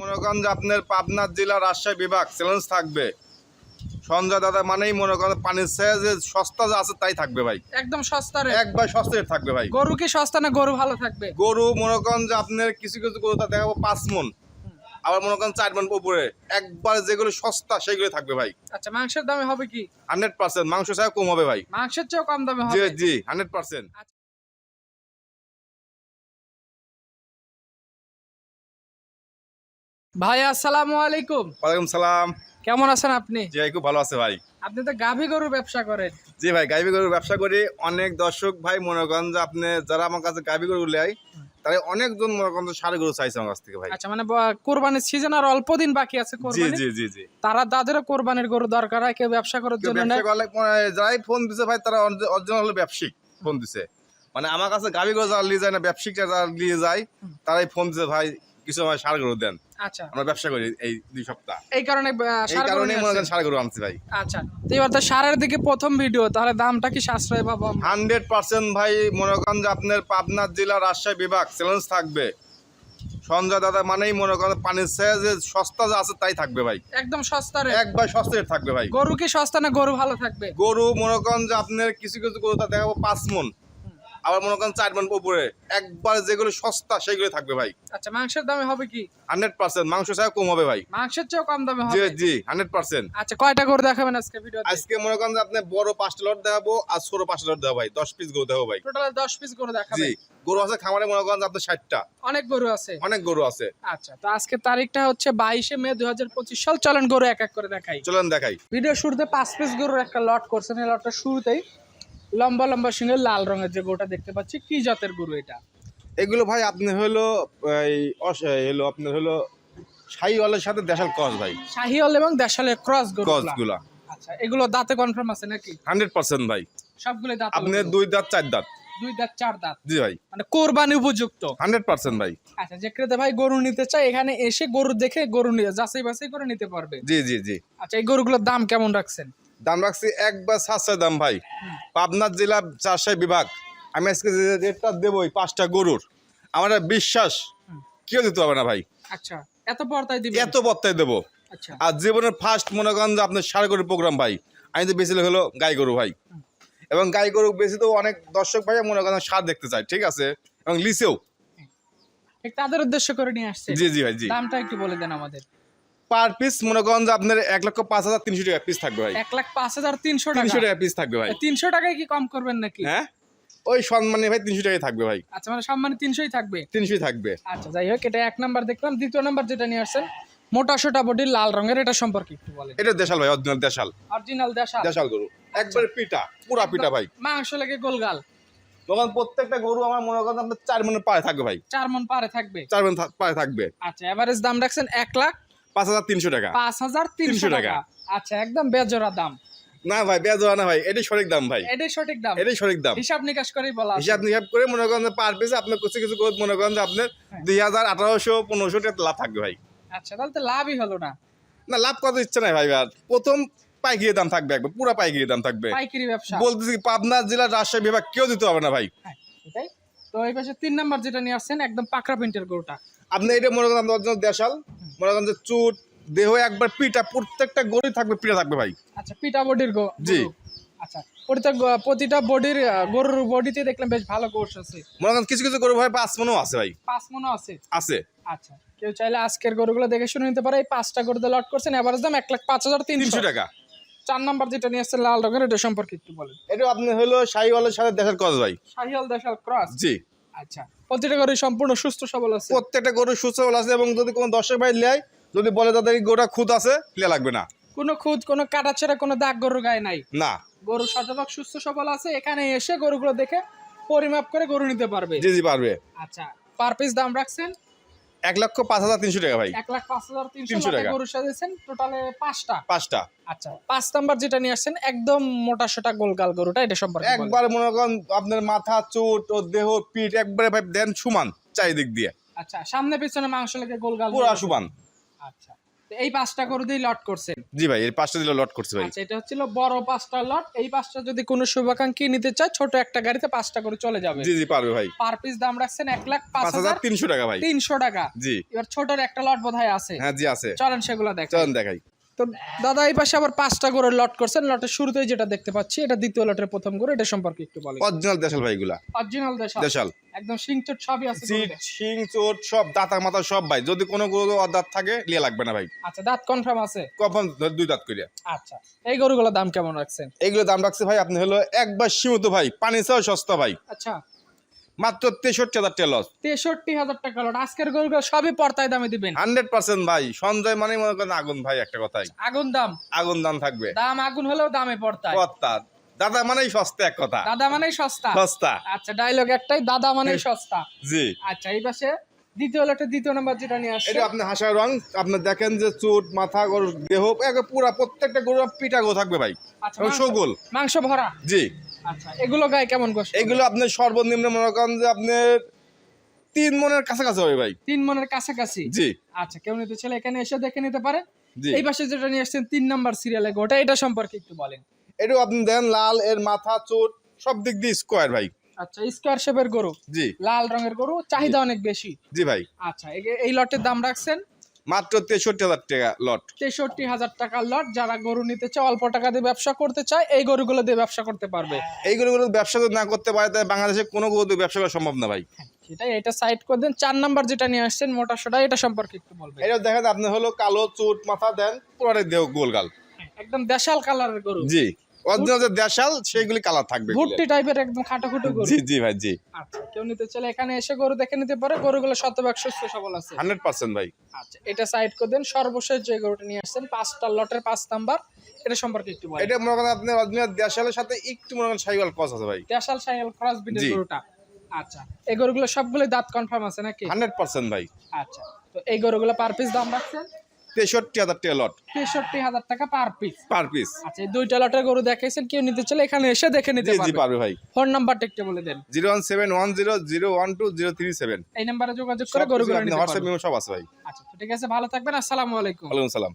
মনে করেন যে আপনার পাবনার জেলা রাজশাহী বিভাগ চ্যালেঞ্জ থাকবে। সঞ্জয় দাদা মানেই মনে করেন পানির চেয়ে যে সস্তা যা আছে তাই থাকবে ভাই। একদম সস্তা রে একবার সস্তা থাকবে ভাই। গরু কি সস্তা না গরু ভালো থাকবে? গরু মনে করেন যে আপনার কিছু কিছু গরু তা দেখাবো পাঁচ মন। আবার মনে করেন চার মন উপরে। একবার যেগুলো সস্তা সেগুলো থাকবে ভাই। আচ্ছা মাংসের দামে হবে কি? Hundred percent. মাংস ছাড়া কম হবে ভাই। মাংসের চেয়েও কম দামে জি জি হান্ড্রেড পার্সেন্ট। ভাই আসসালামু আলাইকুম। ওয়ালাইকুম সালাম। কেমন আছেন আপনি? জি ভাই খুব ভালো আছে ভাই। আপনি তো গাভী গরু ব্যবসা করেন। জি ভাই গাভী গরুর ব্যবসা করি। অনেক দর্শক ভাই মনে করেন যে আপনি যারা আমার কাছে গাভী গরু নেয় তারা অনেকজন মনে করেন যে গরু চাইছে আমার কাছ থেকে ভাই। আচ্ছা মানে কোরবানির সিজন আর অল্প দিন বাকি আছে কোরবানি জি জি জি। তারা তাদেরও কোরবানির গরু দরকার হয় কেউ ব্যবসা করার জন্য ব্যবসা করলে যারাই ফোন দিছে ভাই তারা অরিজিনাল হলো ব্যবসায়িক ফোন দিছে। মানে আমার কাছে গাভী গরু যারা নিয়ে যায় না ব্যবসায়িক যারা নিয়ে যায় তারাই ফোন দিছে ভাই কিছু আমার সার গরু দেন। আচ্ছা। আমরা ব্যবসা করি এই দুই সপ্তাহ। এই কারণে এই কারণে মনে। করেন সার গরু আনছি ভাই। আচ্ছা তো এবার তো সারের দিকে প্রথম ভিডিও তাহলে দামটা কি সাশ্রয় পাবো? হান্ড্রেড পার্সেন্ট ভাই মনে করেন যে আপনার পাবনার জেলা রাজশাহী বিভাগ চ্যালেঞ্জ থাকবে। সঞ্জয় দাদা মানেই মনে করেন পানির চেয়ে যে সস্তা যা আছে তাই থাকবে ভাই। একদম সস্তা একবার সস্তা থাকবে ভাই। গরু কি সস্তা না গরু ভালো থাকবে? গরু মনে করেন যে আপনার কিছু কিছু গরু তা দেখাবো পাঁচ মন। আবার মনে করেন চার মন উপরে। একবার যেগুলো সস্তা সেগুলো থাকবে ভাই। আচ্ছা মাংসের দামে হবে কি? Hundred percent. মাংস ছাড়া কম হবে ভাই। মাংসের চেয়েও কম দামে জি হবে? জি হান্ড্রেড পার্সেন্ট। আচ্ছা কয়টা গরু দেখাবেন আজকে ভিডিওতে? আজকে মনে করেন যে আপনি বড় পাঁচটা লট দেখাবো আর ছোট পাঁচটা লট দেখাবো ভাই। দশ পিস গরু দেখাবো ভাই। টোটাল 10 পিস গরু জি দেখাবেন গরু আছে খামারে মনে করেন যে আপনার ষাটটা। অনেক গরু আছে? অনেক গরু আছে। আচ্ছা তো আজকে তারিখটা হচ্ছে বাইশে মে দু হাজার পঁচিশ। সাল চলেন গরু এক এক করে দেখাই। চলেন দেখাই। ভিডিও শুরুতে পাঁচ পিস গরুর একটা লট করছেন। এই লটটা শুরুতেই লম্বা লম্বা সঙ্গে লাল রঙের যে গরুটা দেখতে পাচ্ছি কি জাতের গরু এটা? এগুলো ভাই আপনি হলো এই হলো আপনার হলো শাহিওয়ালের সাথে দেশাল ক্রস ভাই। শাহিওল এবং দেশালের ক্রস গরু ক্রসগুলা। আচ্ছা এগুলো দাঁতে কনফার্ম আছে নাকি? হান্ড্রেড পার্সেন্ট ভাই। সবগুলো দাঁত আপনার দুই দাঁত চার দাঁত। দুই দাঁত চার দাঁত। জি ভাই। মানে কোরবানি উপযুক্ত। হান্ড্রেড পার্সেন্ট ভাই। আচ্ছা যে ক্রেতা ভাই গরু নিতে চায় এখানে এসে গরু দেখে গরু নিয়ে যাচাই বাছাই করে নিতে পারবে? জি জি জি। আচ্ছা এই গরুগুলোর দাম কেমন রাখছেন? দাম রাখছি একবার সাতশো দাম ভাই। পাবনার জেলা চারশাই বিভাগ আমি আজকে যে রেটটা দেবো পাঁচটা গরুর আমার বিশ্বাস কেউ দিতে হবে না ভাই। আচ্ছা এত বর্তায় এত দেবো। আচ্ছা। আর জীবনের ফার্স্ট মনে করেন যে আপনার সার গরুর প্রোগ্রাম ভাই। আমি তো বেশি হলো গাই গরু ভাই। এবং গাই গরু বেশি তো অনেক দর্শক ভাই মনে করেন সার দেখতে চায় ঠিক আছে? এবং লিসেও তাদের উদ্দেশ্য করে নিয়ে আসছে। জি জি ভাই জি। দামটা একটু বলে দেন আমাদের। পার পিস মনে করেন যে আপনার এক লক্ষ পাঁচ হাজার তিনশো টাকা পিস থাকবে ভাই। এক লাখ পাঁচ হাজার তিনশো তিনশো টাকা পিস থাকবে ভাই। তিনশো টাকায় কি কম করবেন নাকি? হ্যাঁ? ওই সম্মানে ভাই তিনশো টাকায় থাকবে ভাই। আচ্ছা মানে সম্মানে তিনশোই থাকবে? তিনশোই থাকবে। আচ্ছা যাই হোক এটা এক নাম্বার দেখলাম। দ্বিতীয় নাম্বার যেটা নিয়ে আসছেন মোটা সোটা বডি লাল রঙের এটা সম্পর্কে একটু বলেন। এটা দেশাল ভাই অরিজিনাল দেশাল। অরিজিনাল দেশা দেশাল গরু। একবারে পিটা পুরা পিটা ভাই। মাংস লেগে গোলগাল। তখন প্রত্যেকটা গরু আমার মনে করেন আপনার চার মনের পায়ে থাকবে ভাই। চার মন পারে থাকবে। চার মন পায়ে থাকবে। আচ্ছা এভারেজ দাম রাখছেন এক লাখ পাঁচ হাজার তিনশো টাকা। পাঁচ হাজার তিনশো টাকা। আচ্ছা একদম বেজোড়া দাম। না ভাই বেজোয়া না ভাই এটাই সঠিক দাম ভাই। এটাই সঠিক দাম। এটাই সঠিক দাম। হিসাব নিকাশ করেই বলা হিসাব নিসাব করে মনে করেন পার পিসে আপনার কিছু কিছু মনে করেন যে আপনার হ্যাঁ। দুই হাজার আঠারোশো পনেরোশো টাকা লাভ থাকবে ভাই। আচ্ছা তাহলে তো লাভই হলো না। না লাভ কত ইচ্ছে নাই ভাই আর প্রথম পাইকারি দাম থাকবে একবার পুরা পাইকারি দাম থাকবে। পাইকারি ব্যবসা। বলতেছি পাবনা জেলার রাজশাহী বিভাগ কেউ দিতে হবে না ভাই। হ্যাঁ। তো এই পাশে তিন নাম্বার যেটা নিয়ে আসছেন একদম পাকড়া প্রিন্টের গরুটা। আপনি এটা মনে করেন অরিজিনাল দেশাল মনে করেন যে চুট দেহ একবার পিটা প্রত্যেকটা গরুই থাকবে পিটা থাকবে ভাই। আচ্ছা পিটা বডির গো জি। আচ্ছা প্রত্যেক প্রতিটা বডির গরুর বডিতে দেখলাম বেশ ভালো কোর্স আছে। মনে করেন কিছু কিছু গরু ভাই পাঁচ মনেও আছে ভাই। পাঁচ মনে আছে? আছে। আচ্ছা কেউ চাইলে আজকের গরুগুলো দেখে শুনে নিতে পারে। এই পাঁচটা গরুতে লট করছেন এভারেজ দাম এক লাখ পাঁচ হাজার তিনশো টাকা। চার নাম্বার যেটা নিয়ে আসছেন লাল রঙের এটা সম্পর্কে একটু বলেন। এটা আপনি হলো শাহিওয়ালের সাথে দেখার কজ ভাই। শাহিয়াল দেশাল ক্রস জি। আচ্ছা প্রতিটা গরু সম্পূর্ণ সুস্থ সবল আছে? প্রত্যেকটা গরু সুস্থ সবল আছে এবং যদি কোনো দর্শক ভাই নেয় যদি বলে তাদের গরুটা খুদ আছে লে লাগবে না। কোনো খুদ কোনো কাটা কাটাছেড়া কোনো দাগ গরুর গায়ে নাই? না। গরু শতভাগ সুস্থ সবল আছে? এখানে এসে গরুগুলো দেখে পরিমাপ করে গরু নিতে পারবে? জি জি পারবে। আচ্ছা পার পিস দাম রাখছেন? এক লক্ষ পাঁচ হাজার তিনশো টাকা ভাই। এক লাখ পাঁচ হাজার তিনশো টাকা। গরু সাজিয়েছেন টোটালে পাঁচটা। পাঁচটা। আচ্ছা পাঁচ নাম্বার যেটা নিয়ে আসছেন একদম মোটা সোটা গোলগাল গরুটা এটা সম্পর্কে একবার মনে করেন আপনার মাথা চোট ও দেহ পিঠ একবারে ভাই দেন সমান চারিদিক দিয়ে। আচ্ছা সামনে পিছনে মাংস লেগে গোলগাল পুরা সুমান। আচ্ছা। এই পাঁচটা করে দিয়ে লট করছেন জি ভাই এই পাঁচটা দিলে লট করছে ভাই। আচ্ছা এটা হচ্ছিল বড় পাঁচটা লট এই পাঁচটা যদি কোনো শুভাকাঙ্ক্ষী নিতে চায় ছোট একটা গাড়িতে পাঁচটা করে চলে যাবে। জি জি পারবে ভাই। পার পিস দাম রাখছেন এক লাখ পাঁচ হাজার হাজার তিনশো টাকা ভাই। তিনশো টাকা। জি। এবার ছোটর একটা লট বোধহয় আছে। হ্যাঁ জি আছে। চলেন সেগুলো দেখ চলেন দেখাই। তো দাদা এই পাশে আবার পাঁচটা করে লট করছেন। লটের শুরুতেই যেটা দেখতে পাচ্ছি এটা দ্বিতীয় লটের প্রথম করে এটা সম্পর্কে একটু বলেন। অরিজিনাল দেশাল ভাই এগুলা অরিজিনাল দেশাল। দেশাল। একদম সিংচট সবই আছে শিং চোট সব দাঁতা মাথা সব ভাই। যদি কোনো গরু অদাঁত থাকে লিয়ে লাগবে না ভাই। আচ্ছা দাঁত কনফার্ম আছে? কখন দুই দাঁত করিয়া আচ্ছা এই গরুগুলোর দাম কেমন রাখছেন? এগুলো দাম রাখছে ভাই আপনি হলো একবার সীমিত ভাই পানি চাও সস্তা ভাই। আচ্ছা মাত্র তেষট্টি হাজার টাকা লস তেষট্টি হাজার টাকা লট আজকের গরুগুলো সবই পর্তায় দামে দিবেন। হান্ড্রেড পার্সেন্ট ভাই সঞ্জয় মানে মনে করেন আগুন ভাই একটা কথাই। আগুন দাম। আগুন দাম থাকবে। দাম আগুন হলেও দামে পড়তায় কর্তা দাদা মানেই সস্তা এক কথা। দাদা মানেই সস্তা। সস্তা। আচ্ছা ডায়লগ একটাই দাদা মানেই সস্তা। জি। আচ্ছা এই পাশে দ্বিতীয় লটের দ্বিতীয় নাম্বার যেটা নিয়ে আসছে। এটা আপনি হাসার রং। আপনি দেখেন যে চুট মাথা গরুর দেহ পুরা প্রত্যেকটা গরু পিঠা গো থাকবে ভাই। আচ্ছা সগুল মাংস ভরা। জি। আচ্ছা এগুলো গায়ে কেমন গোস এগুলো আপনার সর্বনিম্ন মনে করেন যে আপনার তিন মনের কাছাকাছি হবে ভাই। তিন মনের কাছাকাছি? জি। আচ্ছা কেউ নিতে চাইলে এখানে এসে দেখে নিতে পারে। এই পাশে যেটা নিয়ে আসছেন তিন নাম্বার সিরিয়ালে গোটা এটা সম্পর্কে একটু বলেন। এটাও আপনি দেন লাল এর মাথা চোট সব দিক দিয়ে স্কোয়ার ভাই। আচ্ছা স্কোয়ার শেপের গরু? জি। লাল রঙের গরু চাহিদা অনেক বেশি। জি ভাই। আচ্ছা এই লটের দাম রাখছেন মাত্র তেষট্টি হাজার টাকা লট তেষট্টি হাজার টাকার লট যারা গরু নিতে চায় অল্প টাকা দিয়ে ব্যবসা করতে চায় এই গরুগুলো দিয়ে ব্যবসা করতে পারবে। এই গরুগুলো ব্যবসা যদি না করতে পারে তাহলে বাংলাদেশে কোনো গরু দিয়ে ব্যবসা করা সম্ভব না ভাই। সেটাই এটা সাইড করে দেন। চার নাম্বার যেটা নিয়ে আসছেন মোটা সোটা এটা সম্পর্কে একটু বলবেন। এটা দেখেন আপনি হলো কালো চুট মাথা দেন পুরোটাই দেহ গোল গাল। একদম দেশাল কালারের গরু। জি। অরিজিনাল যে দেশাল সেইগুলি কালার থাকবে ভুট্টি টাইপের একদম খাটো গরু। জি জি ভাই জি। আচ্ছা কেউ নিতে চাইলে এখানে এসে গরু দেখে নিতে পারে। গরুগুলো শতভাগ সুস্থ সবল আছে। হান্ড্রেড পার্সেন্ট ভাই। আচ্ছা এটা সাইড করে দেন। সর্বশেষ যে গরুটা নিয়ে আসছেন পাঁচটা লটের পাঁচ নাম্বার। এটা সম্পর্কে একটু বলেন। এটা মনে করেন আপনি অরিজিনাল দেশালের সাথে একটু মনে করেন সাইওয়াল কস আছে ভাই। দেশাল সাইকেল ক্রস বিটের গরুটা। আচ্ছা এই গরুগুলো সবগুলো দাঁত কনফার্ম আছে নাকি? হান্ড্রেড পার্সেন্ট ভাই। আচ্ছা তো এই গরুগুলো পার পিস দাম রাখছেন? তেষট্টি হাজার টাকা লট। তেষট্টি হাজার টাকা পার পিস পার পিস আচ্ছা দুইটা লটের গরু দেখাইছেন কেউ নিতে চলে এখানে এসে দেখে নিতে জি পারবে। ভাই। ফোন নাম্বারটা একটু বলে দেন। Zero one seven one zero zero one two zero three seven. এই নাম্বারে যোগাযোগ করে গরু হোয়াটসঅ্যাপ সব আছে ভাই। আচ্ছা ঠিক আছে ভালো থাকবেন আসসালামু আলাইকুম। ওয়ালাইকুম সালাম